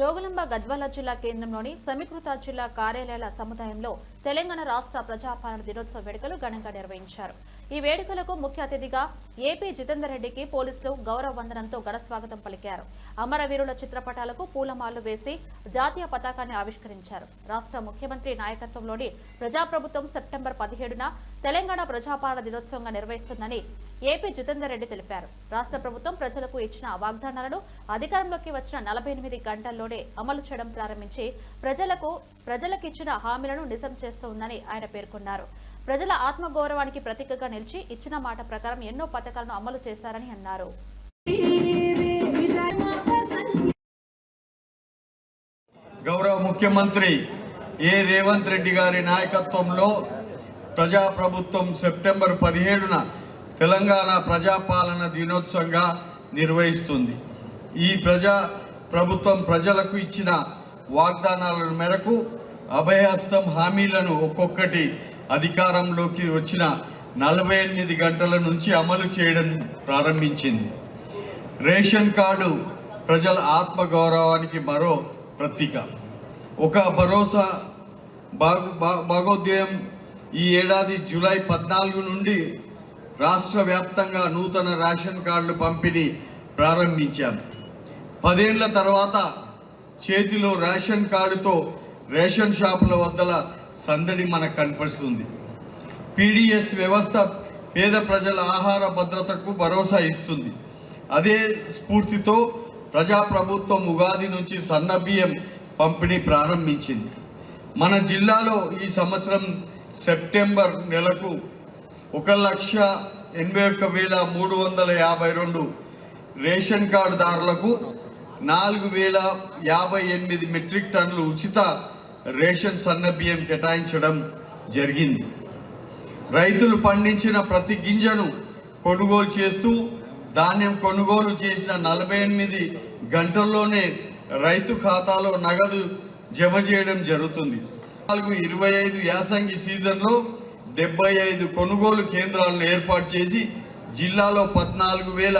జోగులంబ గద్వాల జిల్లా కేంద్రంలోని సమీకృత జిల్లా కార్యాలయాల సముదాయంలో తెలంగాణ రాష్ట్ర ప్రజాపాలన దినోత్సవ వేడుకలు ఘనంగా నిర్వహించారు. ఈ వేడుకలకు ముఖ్య అతిథిగా ఏపీ జితేందర్ రెడ్డికి పోలీసులు గౌరవ వందనంతో ఘన స్వాగతం పలికారు. అమరవీరుల చిత్రపటాలకు పూలమాలు వేసి జాతీయ పతాకాన్ని ఆవిష్కరించారు. రాష్ట్ర ముఖ్యమంత్రి నాయకత్వంలోని ప్రజాప్రభుత్వం సెప్టెంబర్ పదిహేడున తెలంగాణ ప్రజాపాలన దినోత్సవంగా నిర్వహిస్తుందని ఏపీ జితేందర్ రెడ్డి తెలిపారు. రాష్ట్ర ప్రభుత్వం ప్రజలకు ఇచ్చిన వాగ్దానాలను అధికారంలోకి వచ్చిన నలభై ఎనిమిది గంటల్లోనే అమలు చేయడం ప్రారంభించి ప్రజలకు ప్రజలకు ఇచ్చిన హామీలను నిజం చేస్తోందని ఆయన పేర్కొన్నారు. ప్రజల ఆత్మగౌరవానికి ప్రతీకగా నిలిచి ఇచ్చిన మాట ప్రకారం ఎన్నో పథకాలను అమలు చేశారని అన్నారు. గౌరవ ముఖ్యమంత్రి ఏ రేవంత్ రెడ్డి గారి నాయకత్వంలో ప్రజాప్రభుత్వం సెప్టెంబర్ పదిహేడున తెలంగాణ ప్రజాపాలన దినోత్సవంగా నిర్వహిస్తుంది. ఈ ప్రజా ప్రభుత్వం ప్రజలకు ఇచ్చిన వాగ్దానాల మేరకు అభయహస్తం హామీలను ఒక్కొక్కటి అధికారంలోకి వచ్చిన నలభై ఎనిమిది గంటల నుంచి అమలు చేయడం ప్రారంభించింది. రేషన్ కార్డు ప్రజల ఆత్మగౌరవానికి మరో ప్రతీక. ఒక భరోసా భాగో భా- ఈ ఏడాది జూలై పద్నాలుగు నుండి రాష్ట్ర వ్యాప్తంగా నూతన రేషన్ కార్డులు పంపిణీ ప్రారంభించాం. పదేళ్ళ తర్వాత చేతిలో రేషన్ కార్డుతో రేషన్ షాపుల వద్దల సందడి మనకు కనిపిస్తుంది. పీడిఎస్ వ్యవస్థ పేద ప్రజల ఆహార భద్రతకు భరోసా ఇస్తుంది. అదే స్ఫూర్తితో ప్రజాప్రభుత్వం ఉగాది నుంచి సన్న బియ్యం పంపిణీ ప్రారంభించింది. మన జిల్లాలో ఈ సంవత్సరం సెప్టెంబర్ నెలకు ఒక లక్ష ఎనభై ఒక్క వేల మూడు వందల యాభై రెండు రేషన్ కార్డుదారులకు నాలుగు వేల యాభై ఎనిమిది మెట్రిక్ టన్నులు ఉచిత రేషన్ సన్నబియ్యం కేటాయించడం జరిగింది. రైతులు పండించిన ప్రతి గింజను కొనుగోలు చేస్తూ ధాన్యం కొనుగోలు చేసిన నలభై ఎనిమిది గంటల్లోనే రైతు ఖాతాలో నగదు జమ చేయడం జరుగుతుంది. నాలుగు ఇరవై ఐదు యాసంగి సీజన్లో డెబ్బై ఐదు కొనుగోలు కేంద్రాలను ఏర్పాటు చేసి జిల్లాలో పద్నాలుగు వేల